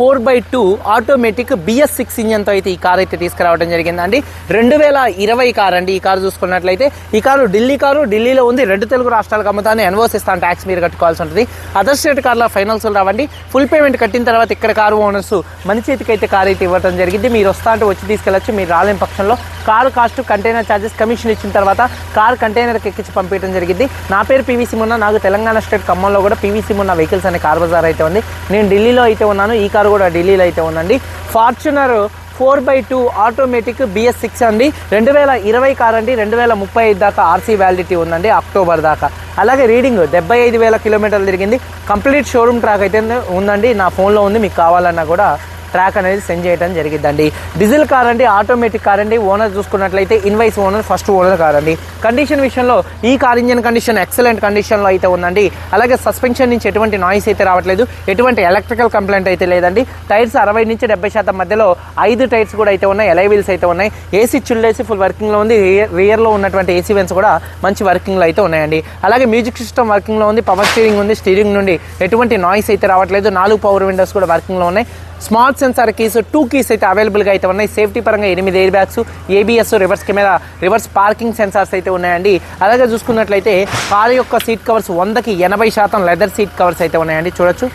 four by two automatic BS six ఇంజన్తో అయితే ఈ car అయితే తీసుకురావడం జరిగిందండి. రెండు వేల ఇరవై కార్ అండి ఈ కారు చూసుకున్నట్లయితే. ఈ కారు ఢిల్లీ కారు ఢిల్లీలో ఉంది. రెండు తెలుగు రాష్ట్రాలకు అమ్ముతాను ఎన్వోస్ ఇస్తాను ట్యాక్స్ మీరు కట్టుకోవాల్సి ఉంటుంది. అదర్ స్టేట్ కార్ల ఫైనల్స్ రావండి. ఫుల్ పేమెంట్ కట్టిన తర్వాత ఇక్కడ కారు ఓనర్స్ మన చేతికి అయితే కార్ అయితే ఇవ్వడం జరిగింది. మీరు వస్తా అంటే వచ్చి తీసుకెళ్ళచ్చు. మీరు రాలేని పక్షంలో car cost container charges commission ఇచ్చిన తర్వాత కార్ కంటైనర్కి ఎక్కించి పంపించడం జరిగింది. నా పేరు పీవీసీ మున్న. నాకు తెలంగాణ స్టేట్ ఖమ్మంలో కూడా పీవీసీ మున్న వెహికల్స్ అనే కార్ బజార్ అయితే ఉంది. నేను ఢిల్లీలో అయితే ఉన్నాను. ఈ కారు కూడా ఢిల్లీలో అయితే ఉందండి. Fortuner four by two automatic BS six అండి. రెండు వేల ఇరవై కార్ అండి. రెండు వేల ముప్పై ఐదు దాకా ఆర్సీ వ్యాలిడిటీ ఉందండి అక్టోబర్ దాకా. అలాగే రీడింగ్ డెబ్బై ఐదు వేల కిలోమీటర్లు తిరిగింది. కంప్లీట్ షోరూమ్ ట్రాక్ అయితే ఉందండి. నా ఫోన్లో ఉంది. మీకు కావాలన్నా కూడా ట్రాక్ అనేది సెండ్ చేయడం జరిగిద్దండి డీజిల్ కార్ అండి ఆటోమేటిక్ కార్ అండి. ఓనర్ చూసుకున్నట్లయితే invoice owner first owner car అండి. కండిషన్ విషయంలో ఈ కార్ ఇంజన్ కండిషన్ ఎక్సలెంట్ కండిషన్లో అయితే ఉందండి. అలాగే సస్పెన్షన్ నుంచి ఎటువంటి నాయిస్ అయితే రావట్లేదు. ఎటువంటి ఎలక్ట్రికల్ కంప్లైంట్ అయితే లేదండి. టైర్స్ అరవై నుంచి డెబ్బై శాతం మధ్యలో ఐదు టైర్స్ కూడా అయితే ఉన్నాయి. ఎలై వీల్స్ అయితే ఉన్నాయి. ఏసీ చిల్లేసి ఫుల్ వర్కింగ్లో ఉంది. రియర్లో ఉన్నటువంటి ఏసీ వెన్స్ కూడా మంచి వర్కింగ్లో అయితే ఉన్నాయండి. అలాగే మ్యూజిక్ సిస్టమ్ వర్కింగ్లో ఉంది. పవర్ స్టీరింగ్ ఉంది. స్టీరింగ్ నుండి ఎటువంటి నాయిస్ అయితే రావట్లేదు. నాలుగు పవర్ విండోస్ కూడా వర్కింగ్లో ఉన్నాయి. Smart sensor keys two keys అయితే అవైలబుల్గా అయితే ఉన్నాయి. సేఫ్టీ పరంగా ఎనిమిది air bags ABS reverse camera reverse parking sensors అయితే ఉన్నాయండి. అలాగే చూసుకున్నట్లయితే కారు యొక్క సీట్ కవర్స్ వందకి ఎనభై శాతం లెదర్ సీట్ కవర్స్ అయితే ఉన్నాయండి. చూడొచ్చు.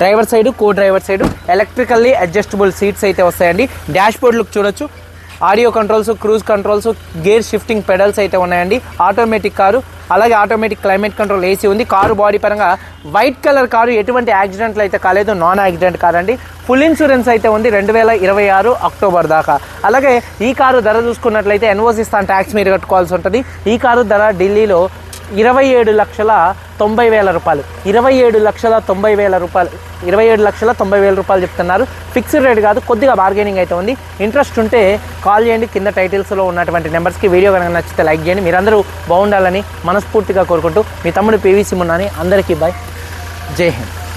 Driver side co driver side electrically adjustable seats అయితే వస్తాయండి. డాష్ బోర్డ్ లుక్ చూడొచ్చు. Audio controls cruise controls gear shifting pedals అయితే ఉన్నాయండి. ఆటోమేటిక్ కారు అలాగే ఆటోమేటిక్ క్లైమేట్ కంట్రోల్ ఏసీ ఉంది. కారు బాడీ పరంగా వైట్ కలర్ కారు ఎటువంటి యాక్సిడెంట్లు అయితే కాలేదు. నాన్ యాక్సిడెంట్ కార్ అండి. ఫుల్ ఇన్సూరెన్స్ అయితే ఉంది రెండు వేల ఇరవై ఆరు అక్టోబర్ దాకా. అలాగే ఈ కారు ధర చూసుకున్నట్లయితే ఎన్ఓసి ఇస్తాను ట్యాక్స్ మీరు కట్టుకోవాల్సి ఉంటుంది. ఈ కారు ధర ఢిల్లీలో ఇరవై ఏడు లక్షల తొంభై వేల రూపాయలు. ఇరవై ఏడు లక్షల తొంభై వేల రూపాయలు. ఇరవై ఏడు లక్షల తొంభై వేల రూపాయలు చెప్తున్నారు. ఫిక్స్డ్ రేట్ కాదు కొద్దిగా బార్గెనింగ్ అయితే ఉంది. ఇంట్రెస్ట్ ఉంటే కాల్ చేయండి. కింద టైటిల్స్లో ఉన్నటువంటి నెంబర్స్కి వీడియో కనుక నచ్చితే లైక్ చేయండి. మీరందరూ బాగుండాలని మనస్ఫూర్తిగా కోరుకుంటూ మీ తమ్ముడు పీవీసీ మున్నాని అందరికీ బాయ్ జై హింద్.